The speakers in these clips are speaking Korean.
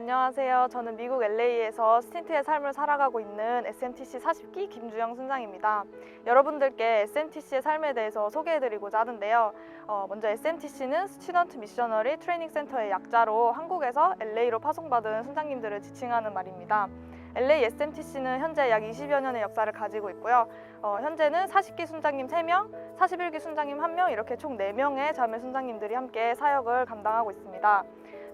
안녕하세요. 저는 미국 LA에서 스틴트의 삶을 살아가고 있는 SMTC 40기 김주영 순장입니다. 여러분들께 SMTC의 삶에 대해서 소개해드리고자 하는데요. 어, 먼저 SMTC는 스튜던트 미셔너리 트레이닝 센터의 약자로 한국에서 LA로 파송받은 순장님들을 지칭하는 말입니다. LA SMTC는 현재 약 20여 년의 역사를 가지고 있고요. 어, 현재는 40기 순장님 3명, 41기 순장님 1명 이렇게 총 4명의 자매 순장님들이 함께 사역을 감당하고 있습니다.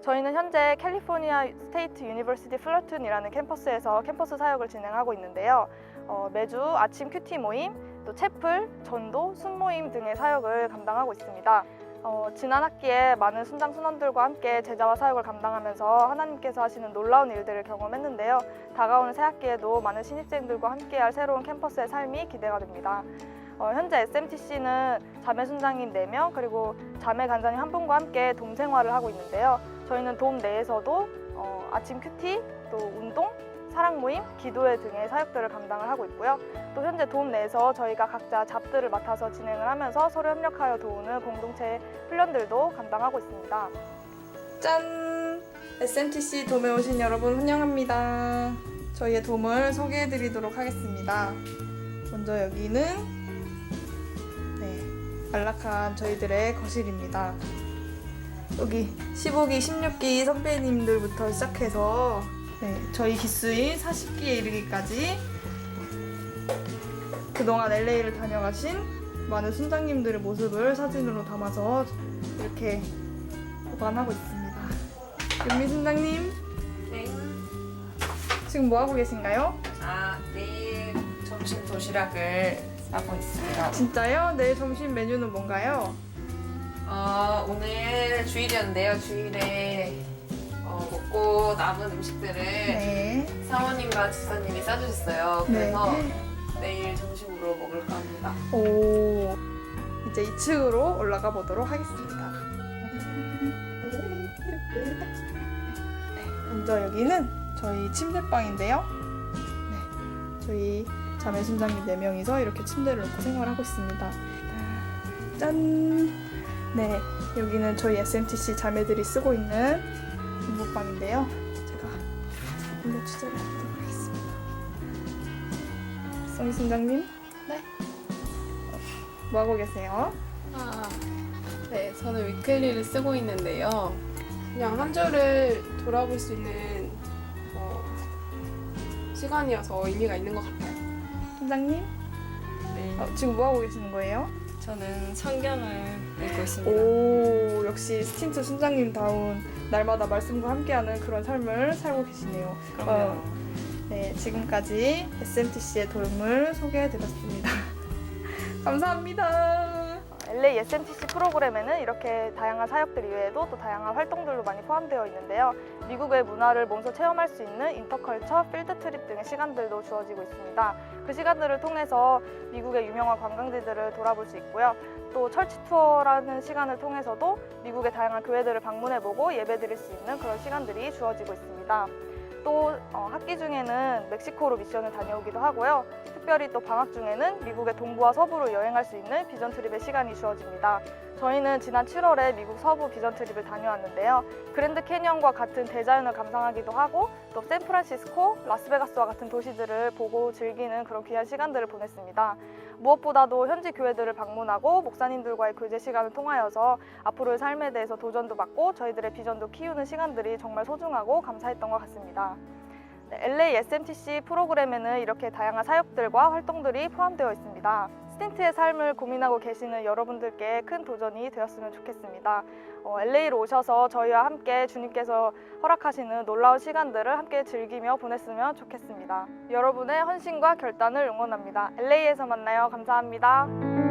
저희는 현재 캘리포니아 스테이트 유니버시티 플러튼이라는 캠퍼스에서 캠퍼스 사역을 진행하고 있는데요. 어, 매주 아침 큐티 모임, 또 채플, 전도, 순 모임 등의 사역을 감당하고 있습니다. 어, 지난 학기에 많은 순장 순원들과 함께 제자와 사역을 감당하면서 하나님께서 하시는 놀라운 일들을 경험했는데요. 다가오는 새 학기에도 많은 신입생들과 함께할 새로운 캠퍼스의 삶이 기대가 됩니다. 어, 현재 SMTC는 자매 순장님 4명 그리고 자매 간사님 한 분과 함께 돔 생활을 하고 있는데요. 저희는 돔 내에서도 어, 아침 큐티, 또 운동, 사랑 모임, 기도회 등의 사역들을 감당을 하고 있고요. 또 현재 돔 내에서 저희가 각자 잡들을 맡아서 진행을 하면서 서로 협력하여 도우는 공동체 훈련들도 감당하고 있습니다. 짠! SMTC 돔에 오신 여러분 환영합니다. 저희의 돔을 소개해 드리도록 하겠습니다. 먼저 여기는 네, 안락한 저희들의 거실입니다. 여기 15기, 16기 선배님들부터 시작해서 네, 저희 기수인 40기에 이르기까지 그동안 LA를 다녀가신 많은 순장님들의 모습을 사진으로 담아서 이렇게 보관하고 있습니다. 윤미 순장님, 네. 지금 뭐 하고 계신가요? 아, 내일 점심 도시락을 싸고 있습니다. 진짜요? 내일 점심 메뉴는 뭔가요? 어, 오늘 주일이었는데요. 주일에 어, 먹고 남은 음식들을 네. 사모님과 집사님이 싸주셨어요. 네. 그래서 내일 점심으로 먹을까 합니다. 오, 이제 2층으로 올라가 보도록 하겠습니다. 네, 먼저 여기는 저희 침대방인데요. 네, 저희 자매 순장님 4명이서 이렇게 침대를 놓고 생활하고 있습니다. 짠! 네, 여기는 저희 SMTC 자매들이 쓰고 있는 공부방인데요. 제가 몰래 취재를 해보도록 하겠습니다. 송 순장님? 네. 뭐 하고 계세요? 아, 네, 저는 위클리를 쓰고 있는데요. 그냥 한 주를 돌아볼 수 있는 어, 시간이어서 의미가 있는 것 같아요. 팀장님? 네, 어, 지금 뭐 하고 계시는 거예요? 저는 성경을 읽고 있습니다. 오, 역시 스틴트 순장님 다운 날마다 말씀과 함께하는 그런 삶을 살고 계시네요. 그럼요. 어, 네, 지금까지 SMTC의 돌물 소개해드렸습니다. 감사합니다. LA SMTC 프로그램에는 이렇게 다양한 사역들 이외에도 또 다양한 활동들도 많이 포함되어 있는데요. 미국의 문화를 몸소 체험할 수 있는 인터컬처, 필드 트립 등의 시간들도 주어지고 있습니다. 그 시간들을 통해서 미국의 유명한 관광지들을 돌아볼 수 있고요. 또 철치 투어라는 시간을 통해서도 미국의 다양한 교회들을 방문해보고 예배드릴 수 있는 그런 시간들이 주어지고 있습니다. 또 어, 학기 중에는 멕시코로 미션을 다녀오기도 하고요. 특별히 또 방학 중에는 미국의 동부와 서부로 여행할 수 있는 비전 트립의 시간이 주어집니다. 저희는 지난 7월에 미국 서부 비전 트립을 다녀왔는데요. 그랜드 캐니언과 같은 대자연을 감상하기도 하고 또 샌프란시스코, 라스베가스와 같은 도시들을 보고 즐기는 그런 귀한 시간들을 보냈습니다. 무엇보다도 현지 교회들을 방문하고 목사님들과의 교제 시간을 통하여서 앞으로의 삶에 대해서 도전도 받고 저희들의 비전도 키우는 시간들이 정말 소중하고 감사했던 것 같습니다. 네, LA SMTC 프로그램에는 이렇게 다양한 사역들과 활동들이 포함되어 있습니다. 스틴트의 삶을 고민하고 계시는 여러분들께 큰 도전이 되었으면 좋겠습니다. 어, LA로 오셔서 저희와 함께 주님께서 허락하시는 놀라운 시간들을 함께 즐기며 보냈으면 좋겠습니다. 여러분의 헌신과 결단을 응원합니다. LA에서 만나요. 감사합니다.